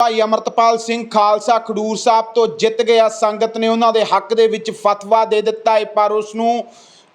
ਭਾਈ ਅਮਰਤਪਾਲ ਸਿੰਘ ਖਾਲਸਾ ਖਡੂਰ ਸਾਹਿਬ ਤੋਂ ਜਿੱਤ ਗਿਆ ਸੰਗਤ ਨੇ ਉਹਨਾਂ ਦੇ ਹੱਕ ਦੇ ਵਿੱਚ ਫਤਵਾ ਦੇ ਦਿੱਤਾ ਹੈ ਪਰ ਉਸ ਨੂੰ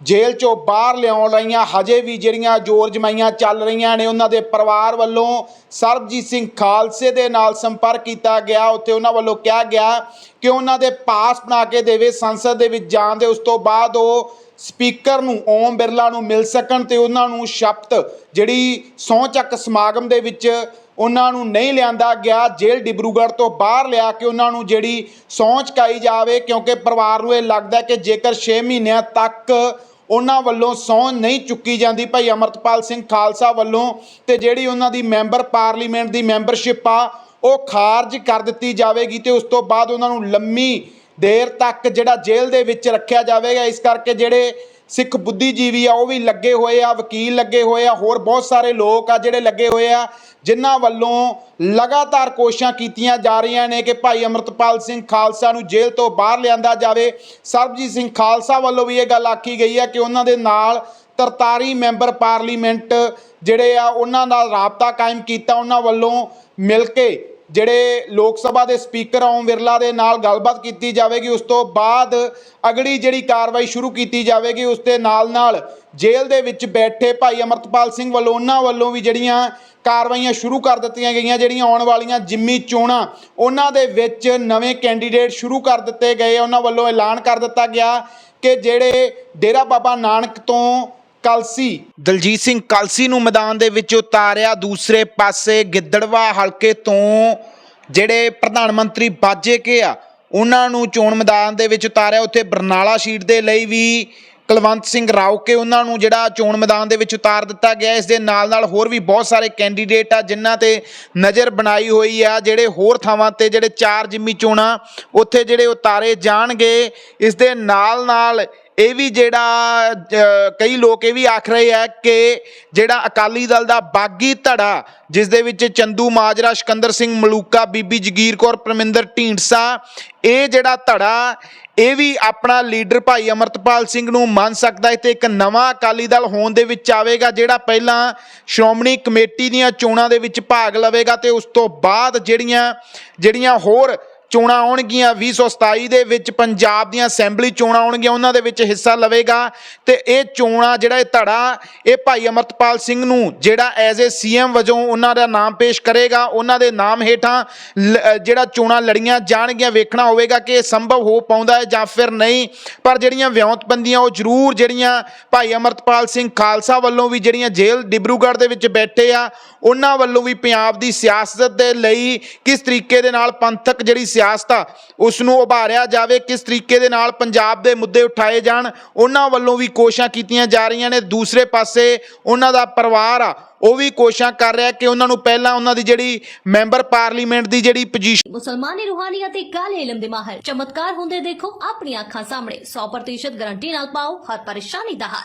ਜੇਲ੍ਹ ਚੋਂ ਬਾਹਰ ਲਿਆਉਣ ਲਈਆਂ ਹਜੇ ਵੀ ਜਿਹੜੀਆਂ ਜੋਰ ਜਮਾਈਆਂ ਚੱਲ ਰਹੀਆਂ ਨੇ, ਉਹਨਾਂ ਦੇ ਪਰਿਵਾਰ ਵੱਲੋਂ ਸਰਬਜੀਤ ਸਿੰਘ ਖਾਲਸੇ ਦੇ ਨਾਲ ਸੰਪਰਕ ਕੀਤਾ ਗਿਆ। ਉੱਥੇ ਉਹਨਾਂ ਵੱਲੋਂ ਕਿਹਾ ਗਿਆ ਕਿ ਉਹਨਾਂ ਦੇ ਪਾਸ ਬਣਾ ਕੇ ਦੇਵੇ, ਸੰਸਦ ਦੇ ਵਿੱਚ ਜਾਣ ਦੇ, ਉਸ ਤੋਂ ਬਾਅਦ ਉਹ ਸਪੀਕਰ ਨੂੰ, ਓਮ ਬਿਰਲਾ ਨੂੰ ਮਿਲ ਸਕਣ ਤੇ ਉਹਨਾਂ ਨੂੰ ਸ਼ਪਥ ਜਿਹੜੀ ਸਹੁੰ ਚੱਕ ਸਮਾਗਮ ਦੇ ਵਿੱਚ ਉਹਨਾਂ ਨੂੰ ਨਹੀਂ ਲਿਆਂਦਾ ਗਿਆ, ਜੇਲ੍ਹ ਡਿਬਰੂਗੜ੍ਹ ਤੋਂ ਬਾਹਰ ਲਿਆ ਕੇ ਉਹਨਾਂ ਨੂੰ ਜਿਹੜੀ ਸਹੁੰ ਚੁਕਾਈ ਜਾਵੇ, ਕਿਉਂਕਿ ਪਰਿਵਾਰ ਨੂੰ ਇਹ ਲੱਗਦਾ ਕਿ ਜੇਕਰ 6 ਮਹੀਨਿਆਂ ਤੱਕ ਉਹਨਾਂ ਵੱਲੋਂ ਸਹੁੰ ਨਹੀਂ ਚੁੱਕੀ ਜਾਂਦੀ, ਭਾਈ ਅਮਰਤਪਾਲ ਸਿੰਘ ਖਾਲਸਾ ਵੱਲੋਂ ਤੇ ਜਿਹੜੀ ਉਹਨਾਂ ਦੀ ਮੈਂਬਰ ਪਾਰਲੀਮੈਂਟ ਦੀ ਮੈਂਬਰਸ਼ਿਪ ਆ, ਉਹ ਖਾਰਜ ਕਰ ਦਿੱਤੀ ਜਾਵੇਗੀ ਤੇ ਉਸ ਤੋਂ ਬਾਅਦ ਉਹਨਾਂ ਨੂੰ ਲੰਮੀ ਦੇਰ ਤੱਕ ਜਿਹੜਾ ਜੇਲ੍ਹ ਦੇ ਵਿੱਚ ਰੱਖਿਆ ਜਾਵੇਗਾ, ਇਸ ਕਰਕੇ ਜਿਹੜੇ ਸਿੱਖ ਬੁੱਧੀਜੀਵੀ ਆ, ਉਹ ਵੀ ਲੱਗੇ ਹੋਏ ਆ, ਵਕੀਲ ਲੱਗੇ ਹੋਏ ਆ, ਹੋਰ ਬਹੁਤ ਸਾਰੇ ਲੋਕ ਆ ਜਿਹੜੇ ਲੱਗੇ ਹੋਏ ਆ, ਜਿਨ੍ਹਾਂ ਵੱਲੋਂ ਲਗਾਤਾਰ ਕੋਸ਼ਿਸ਼ਾਂ ਕੀਤੀਆਂ ਜਾ ਰਹੀਆਂ ਨੇ ਕਿ ਭਾਈ ਅਮਰਤਪਾਲ ਸਿੰਘ ਖਾਲਸਾ ਨੂੰ ਜੇਲ੍ਹ ਤੋਂ ਬਾਹਰ ਲਿਆਂਦਾ ਜਾਵੇ। ਸਰਬਜੀਤ ਸਿੰਘ ਖਾਲਸਾ ਵੱਲੋਂ ਵੀ ਇਹ ਗੱਲ ਆਖੀ ਗਈ ਹੈ ਕਿ ਉਹਨਾਂ ਦੇ ਨਾਲ ਤਰਤਾਰੀ ਮੈਂਬਰ ਪਾਰਲੀਮੈਂਟ ਜਿਹੜੇ ਆ, ਉਹਨਾਂ ਨਾਲ ਰਾਬਤਾ ਕਾਇਮ ਕੀਤਾ, ਉਹਨਾਂ ਵੱਲੋਂ ਮਿਲ ਕੇ ਜਿਹੜੇ ਲੋਕ ਸਭਾ ਦੇ ਸਪੀਕਰ ਓਮ ਬਿਰਲਾ ਦੇ ਨਾਲ ਗੱਲਬਾਤ ਕੀਤੀ ਜਾਵੇਗੀ। ਉਸ ਤੋਂ ਬਾਅਦ ਅਗਲੀ ਜਿਹੜੀ ਕਾਰਵਾਈ ਸ਼ੁਰੂ ਕੀਤੀ ਜਾਵੇਗੀ, ਉਸ ਦੇ ਨਾਲ ਨਾਲ ਜੇਲ੍ਹ ਦੇ ਵਿੱਚ ਬੈਠੇ ਭਾਈ ਅਮਰਤਪਾਲ ਸਿੰਘ ਵੱਲੋਂ, ਉਹਨਾਂ ਵੱਲੋਂ ਵੀ ਜਿਹੜੀਆਂ ਕਾਰਵਾਈਆਂ ਸ਼ੁਰੂ ਕਰ ਦਿੱਤੀਆਂ ਗਈਆਂ, ਜਿਹੜੀਆਂ ਆਉਣ ਵਾਲੀਆਂ ਜਿੰਮੀ ਚੋਣਾਂ, ਉਹਨਾਂ ਦੇ ਵਿੱਚ ਨਵੇਂ ਕੈਂਡੀਡੇਟ ਸ਼ੁਰੂ ਕਰ ਦਿੱਤੇ ਗਏ। ਉਹਨਾਂ ਵੱਲੋਂ ਐਲਾਨ ਕਰ ਦਿੱਤਾ ਗਿਆ ਕਿ ਜਿਹੜੇ ਡੇਰਾ ਬਾਬਾ ਨਾਨਕ ਤੋਂ ਕਲਸੀ। ਦਲਜੀਤ ਸਿੰਘ ਕਲਸੀ ਨੂੰ ਮੈਦਾਨ ਦੇ ਵਿੱਚ ਉਤਾਰਿਆ। ਦੂਸਰੇ ਪਾਸੇ ਗਿੱਦੜਵਾ ਹਲਕੇ ਤੋਂ ਜਿਹੜੇ ਪ੍ਰਧਾਨ ਮੰਤਰੀ ਬਾਜੇ ਕੇ ਆ, ਉਹਨਾਂ ਨੂੰ ਚੋਣ ਮੈਦਾਨ ਦੇ ਵਿੱਚ ਉਤਾਰਿਆ। ਉੱਥੇ ਬਰਨਾਲਾ ਸੀਟ ਦੇ ਲਈ ਵੀ ਕੁਲਵੰਤ ਸਿੰਘ ਰਾਉਕੇ ਉਹਨਾਂ ਨੂੰ ਜਿਹੜਾ ਚੋਣ ਮੈਦਾਨ ਦੇ ਵਿੱਚ ਉਤਾਰ ਦਿੱਤਾ ਗਿਆ। ਇਸ ਦੇ ਨਾਲ ਨਾਲ ਹੋਰ ਵੀ ਬਹੁਤ ਸਾਰੇ ਕੈਂਡੀਡੇਟ ਆ, ਜਿਨ੍ਹਾਂ ਤੇ ਨਜ਼ਰ ਬਣਾਈ ਹੋਈ ਆ, ਜਿਹੜੇ ਹੋਰ ਥਾਵਾਂ ਤੇ ਜਿਹੜੇ ਚਾਰ ਜਿੰਮੀ ਚੋਣਾਂ ਉੱਥੇ ਜਿਹੜੇ ਉਤਾਰੇ ਜਾਣਗੇ। ਇਸ ਦੇ ਨਾਲ ਨਾਲ ਇਹ ਵੀ ਜਿਹੜਾ ਕਈ ਲੋਕ ਇਹ ਵੀ ਆਖ ਰਹੇ ਆ ਕਿ ਜਿਹੜਾ ਅਕਾਲੀ ਦਲ ਦਾ ਬਾਗੀ ਧੜਾ, ਜਿਸ ਦੇ ਵਿੱਚ ਚੰਦੂ ਮਾਜਰਾ, ਸਿਕੰਦਰ ਸਿੰਘ ਮਲੂਕਾ, ਬੀਬੀ ਜਗੀਰ ਕੌਰ, ਪਰਮਿੰਦਰ ਢੀਂਡਸਾ, ਇਹ ਜਿਹੜਾ ਧੜਾ, ਇਹ ਵੀ ਆਪਣਾ ਲੀਡਰ ਭਾਈ ਅਮਰਤਪਾਲ ਸਿੰਘ ਨੂੰ ਮੰਨ ਸਕਦਾ ਹੈ ਤੇ ਇੱਕ ਨਵਾਂ ਅਕਾਲੀ ਦਲ ਹੋਣ ਦੇ ਵਿੱਚ ਆਵੇਗਾ, ਜਿਹੜਾ ਪਹਿਲਾਂ ਸ਼੍ਰੋਮਣੀ ਕਮੇਟੀ ਦੀਆਂ ਚੋਣਾਂ ਦੇ ਵਿੱਚ ਭਾਗ ਲਵੇਗਾ ਤੇ ਉਸ ਤੋਂ ਬਾਅਦ ਜਿਹੜੀਆਂ ਜਿਹੜੀਆਂ ਹੋਰ ਚੋਣਾਂ ਆਉਣਗੀਆਂ 2027 ਦੇ ਵਿੱਚ ਪੰਜਾਬ ਦੀਆਂ ਅਸੈਂਬਲੀ ਚੋਣਾਂ ਆਉਣਗੀਆਂ, ਉਹਨਾਂ ਦੇ ਵਿੱਚ ਹਿੱਸਾ ਲਵੇਗਾ। ਤੇ ਇਹ ਚੋਣਾਂ, ਜਿਹੜਾ ਇਹ ਧੜਾ, ਇਹ ਭਾਈ ਅਮਰਤਪਾਲ ਸਿੰਘ ਨੂੰ, ਜਿਹੜਾ ਐਜ਼ ਏ ਸੀਐਮ ਵਜੋਂ ਉਹਨਾਂ ਦਾ ਨਾਮ ਪੇਸ਼ ਕਰੇਗਾ, ਉਹਨਾਂ ਦੇ ਨਾਮ ਹੇਠਾਂ ਲ- ਜਿਹੜਾ ਚੋਣਾਂ ਲੜੀਆਂ ਜਾਣਗੀਆਂ, ਵੇਖਣਾ ਹੋਵੇਗਾ ਕਿ ਇਹ ਸੰਭਵ ਹੋ ਪਾਉਂਦਾ ਹੈ ਜਾਂ ਫਿਰ ਨਹੀਂ। ਪਰ ਜਿਹੜੀਆਂ ਵਿਉਂਤਬੰਦੀਆਂ ਉਹ ਜ਼ਰੂਰ ਜਿਹੜੀਆਂ ਭਾਈ ਅਮਰਤਪਾਲ ਸਿੰਘ ਖਾਲਸਾ ਵੱਲੋਂ ਵੀ ਜਿਹੜੀਆਂ ਜੇਲ੍ਹ ਡਿਬਰੂਗੜ੍ਹ ਦੇ ਵਿੱਚ ਬੈਠੇ ਆ, ਉਹਨਾਂ ਵੱਲੋਂ ਵੀ ਪੰਜਾਬ ਦੀ ਸਿਆਸਤ ਦੇ ਲਈ ਕਿਸ ਤਰੀਕੇ ਦੇ ਨਾਲ ਪੰਥਕ ਜਿਹੜੀ ਸਿਆਸਤ ਉਸ ਨੂੰ ਉਭਾਰਿਆ ਜਾਵੇ, ਕਿਸ ਤਰੀਕੇ ਦੇ ਨਾਲ ਪੰਜਾਬ ਦੇ ਮੁੱਦੇ ਉਠਾਏ ਜਾਣ, ਉਹਨਾਂ ਵੱਲੋਂ ਵੀ ਕੋਸ਼ਿਸ਼ਾਂ ਕੀਤੀਆਂ ਜਾ ਰਹੀਆਂ ਨੇ। ਦੂਸਰੇ ਪਾਸੇ ਉਹਨਾਂ ਦਾ ਪਰਿਵਾਰ ਆ, ਉਹ ਵੀ ਕੋਸ਼ਿਸ਼ਾਂ ਕਰ ਰਿਹਾ ਕਿ ਉਹਨਾਂ ਨੂੰ ਪਹਿਲਾਂ ਉਹਨਾਂ ਦੀ ਜਿਹੜੀ ਮੈਂਬਰ ਪਾਰਲੀਮੈਂਟ ਦੀ ਜਿਹੜੀ ਪੋਜੀਸ਼ਨ ਮੁਸਲਮਾਨੀ ਰੂਹਾਨੀਅਤ ਤੇ ਕਾਲੇ ਇਲਮ ਦੇ ਮਾਹਰ। ਚਮਤਕਾਰ ਹੁੰਦੇ ਦੇਖੋ ਆਪਣੀਆਂ ਅੱਖਾਂ ਸਾਹਮਣੇ। 100% ਗਾਰੰਟੀ ਨਾਲ ਪਾਓ, ਹਰ ਪਰੇਸ਼ਾਨੀ ਦਾ ਹੱਲ।